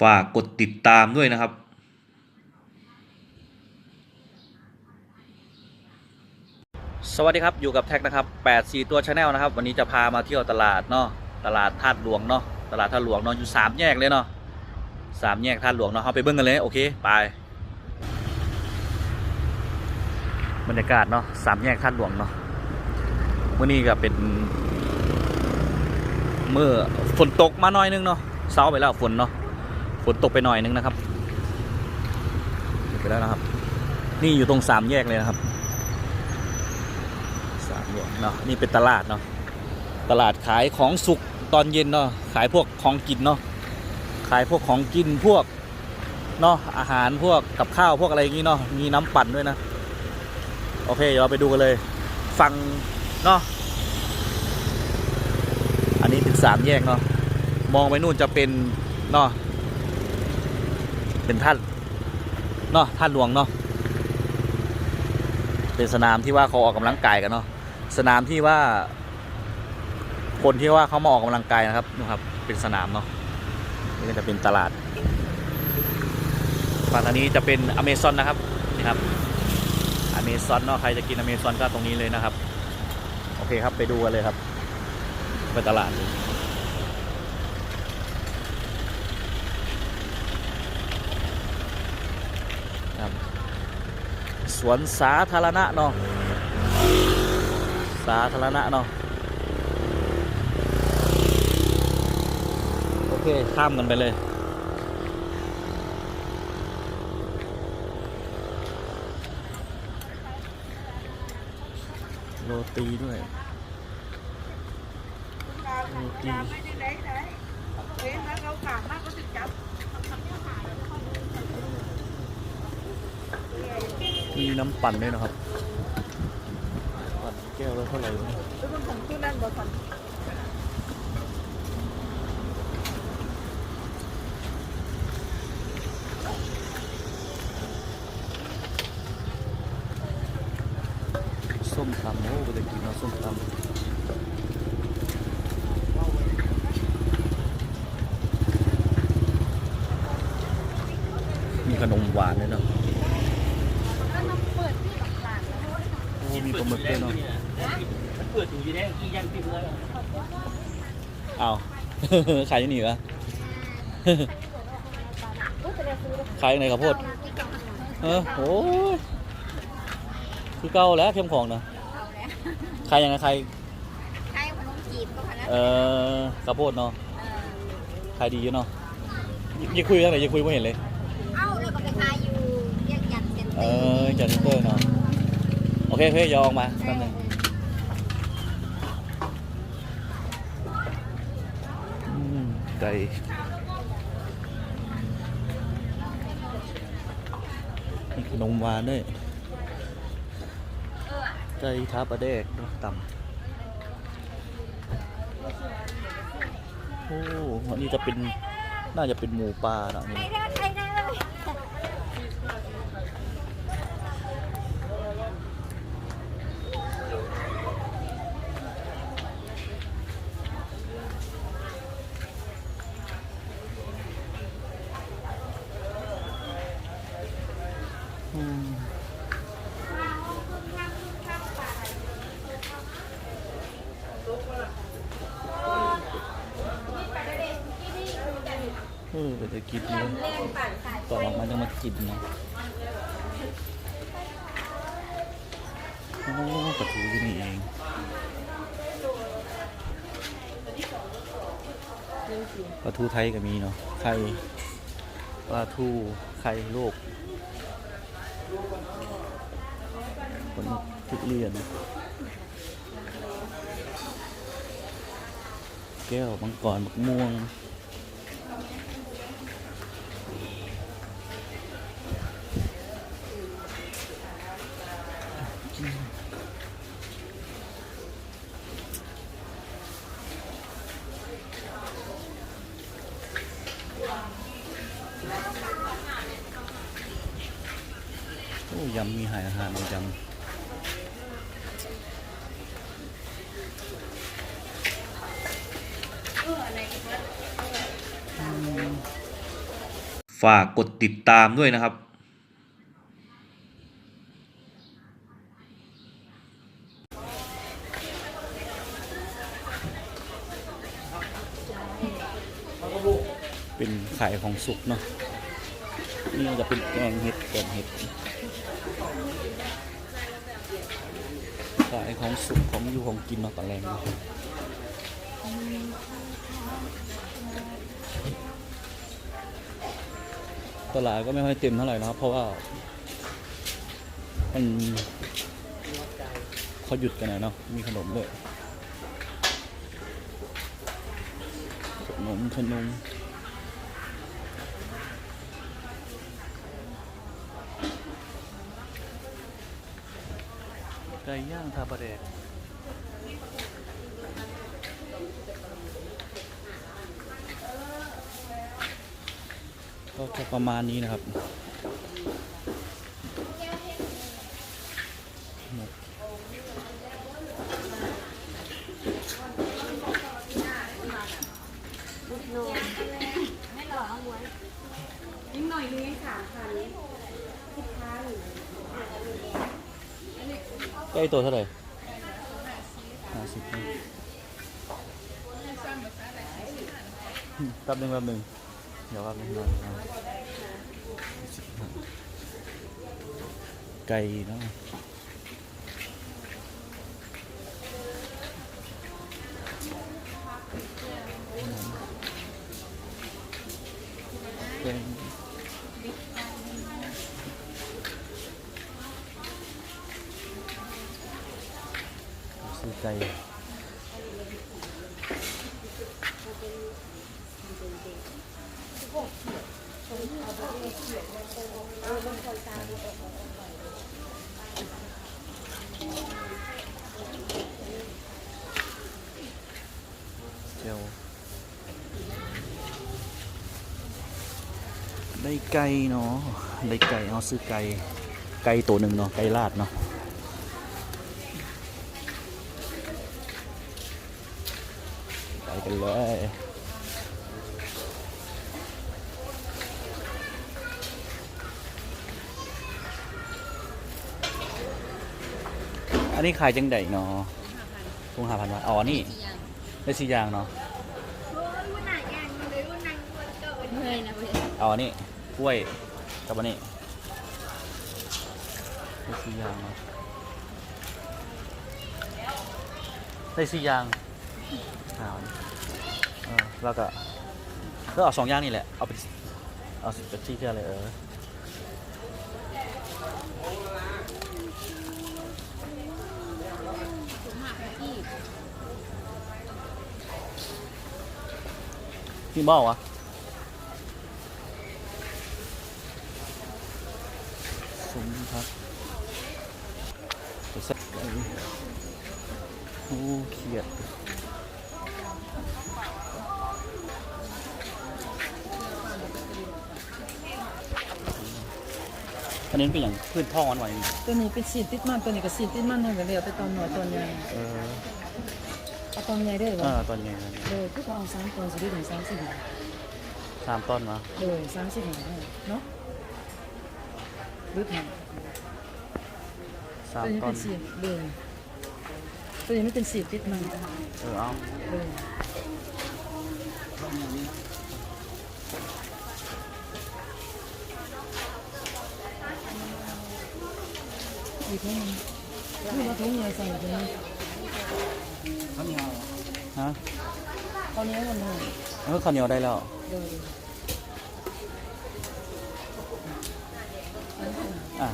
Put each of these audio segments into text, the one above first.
ฝากกดติดตามด้วยนะครับสวัสดีครับ อยู่กับแท็กนะครับ8 4ตัวชาแนลนะครับ วันนี้จะพามาเที่ยวตลาดเนาะตลาดธาตุหลวงเนาะตลาดธาตุหลวงเนาะอยู่สามแยกเลยเนาะสามแยกธาตุหลวงเนาะเอาไปเบิ้งกันเลยโอเคไปบรรยากาศเนาะสามแยกธาตุหลวงเนาะเมื่อนี้ก็เป็นเมื่อฝนตกมาหน่อยนึงเนาะเช้าไปแล้วฝนเนาะ ฝนตกไปหน่อยนึงนะครับตกไปแล้วนะครับ นี่อยู่ตรงสามแยกเลยนะครับสามแยกเนาะนี่เป็นตลาดเนาะตลาดขายของสุกตอนเย็นเนาะขายพวกของกินเนาะขายพวกของกินพวกเนาะอาหารพวกกับข้าวพวกอะไรอย่างงี้เนาะมีน้ำปั่นด้วยนะ โอเคเดี๋ยวเราไปดูกันเลยฟังเนาะอันนี้ถึงสามแยกเนาะมองไปนู่นจะเป็นเนาะ เป็นท่านเนาะท่านหลวงเนาะเป็นสนามที่ว่าเขาออกกำลังกายกันเนาะสนามที่ว่า คนที่ว่าเขามาออกกำลังกายนะครับนะครับ เป็นสนามเนาะนี่ก็จะเป็นตลาดฝั่งทางนี้จะเป็นอเมซอนนะครับนี่ครับอเมซอนเนาะใครจะกินอเมซอนก็ตรงนี้เลยนะครับ โอเคครับไปดูกันเลยครับ ไปตลาดเลย ครับ สวนสาธารณะเนาะสาธารณะเนาะโอเค ข้ามกันไปเลยโรตีด้วยโรตี ไม่ได้ไหนไหนเห็นแล้วเราขาดมากก็ถึงจับ มีน้ำปั่นด้วยนะครับ ปั่นแก้วและเท่าไหร่วะเนี่ยมันของตู้นั่นบ่ทันส้มตำโอ้ก็จะกินเอาส้มตำมีขนมหวานด้วยเนาะ แล้วมันเปิดที่หลังๆแล้ว โอ้มีป ลาหมึกด้วยเนาะมันเปิดอยู่ที่แรกที่ยันที่เพื่อนอ้าวขายอยังนี่เหรอขายยังไงข้าวโพดเออโอ้ยคือเก่าแล้วเข้มของนะขายยังไงขายใช่ขนมจีบก็พนักเอ่อข้าวโพดเนาะขายดีอยู่เนาะยยังคุยกันไหนยังคุยไม่เห็นเลย เอ้าแล้วก็ไปขายอยู่เรียกยันเซ็นเตเออร์อจัดเซ็นเตอร์เนาะ โอเคโอเคยอออกมาแป๊บนึงอืมไก่มีขนมหวานด้วยไก่ทาปลาแดกต่ำโอ้อันนี้จะเป็น น่าจะเป็นหมูปลาเนาะนี่ ใครได้ใครได้เลย อืม เออเป็นจะกินเลยตอออกมาจะมากินนะโอ้ปลาทูที่นี่เองปลาทูไทยก็มีเนาะไข่ปลาทูไข่โลกผลทุเรียน แก้วมังกรมะม่วง โอ้ยำมีหายอาหารยำฝากกดติดตามด้วยนะครับ เป็นขายของสุกเนาะ นี่จะเป็นแกงเห็ดแกงเห็ด ขายของสุกของอยู่ของกินเนาะตอนแรงเนาะตลาดก็ไม่ค่อยเต็มเท่าไหร่นะครับ เพราะว่ามันเขาหยุดกันนะเนาะมีขนมด้วยขนมขนม ก่ย่างทาประเดกก็จะประมาณนี้นะครับหมด ให้หล่อเอาไว้นิดหน่อยนึงให้สามพันสิบพัน ไก่ตัวเท่าไหร่ห้าสิบนะอืมแป๊บหนึงแป๊บหนึงเดี๋ยวแป๊บหนึงนะสิบห้าไก่เนาะ ซื้อไก่เจียวได้ไก่เนาะได้ไก่เอาซื้อไก่ไก่ตัวหนึ่งเนาะไก่ลาดเนาะ เลยอันนี้ขายจังไดเนาะทุ่งหาพันวะอ๋อ นี่ได้สียางเนาะรุ่นไหนแกงเลยรุ่นนั้นคนเกิดเฮ้ยนะเพื่อนอ๋อ นี่กล้วยกับอันนี้ได้สียางเนาะได้สียางอ้าวเออแล้วก็ก็เอาสองอย่างนี่แหละ เอาไปเอาสิบที่เท่าเลยเออผมหักพี่พี่บอกวะสมพักไปสักไก่โอ้เขียด อันนี้เป็นอย่างพืชพ่อวันไหวนี่ตัวนี้เป็นสีติดมันตัวนี้ก็สีติดมันให้กันเดียวไปตอนหน่อยตอนใหญ่เออเอาตอนใหญ่ได้เหรเอออตอนไงเลยทุกคนเอาสามตัวสิได้ถึงสามสิบสามต้นมาเลยสามสิบเนาะรึหนึ่งสาตัมวนี้ต้เป็นนสีเลยตัวนี้ไม่เป็นสีติดมันเออเอาเลย ถุงนี่คือว่าถุงเงินใส่ถุงข้าวเหนียวฮะข้าวเหนียววันนี้เออข้าวเหนียวได้แล้วอะ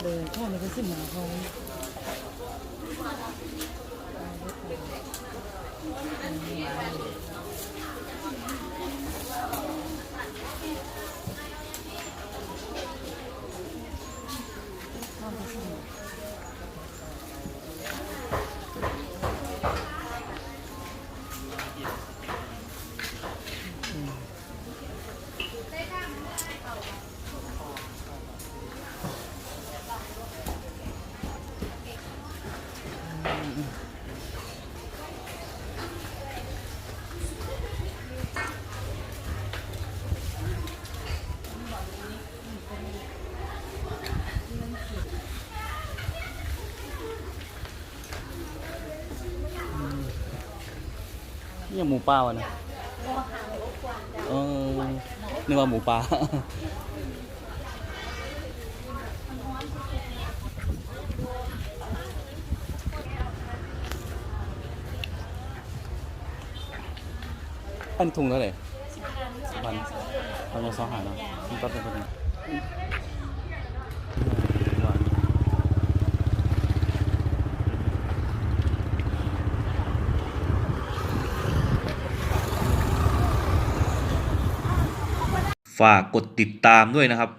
เลยข้าวเหนียวก็สิบหาเขาอ 这毛猪包啊！哦，那是毛猪包。 อันถุงเท่าไหร่สิบพันตอนนี้สองหาเนาะนี่ก็เป็นคนนี้ฝากกดติดตามด้วยนะครับ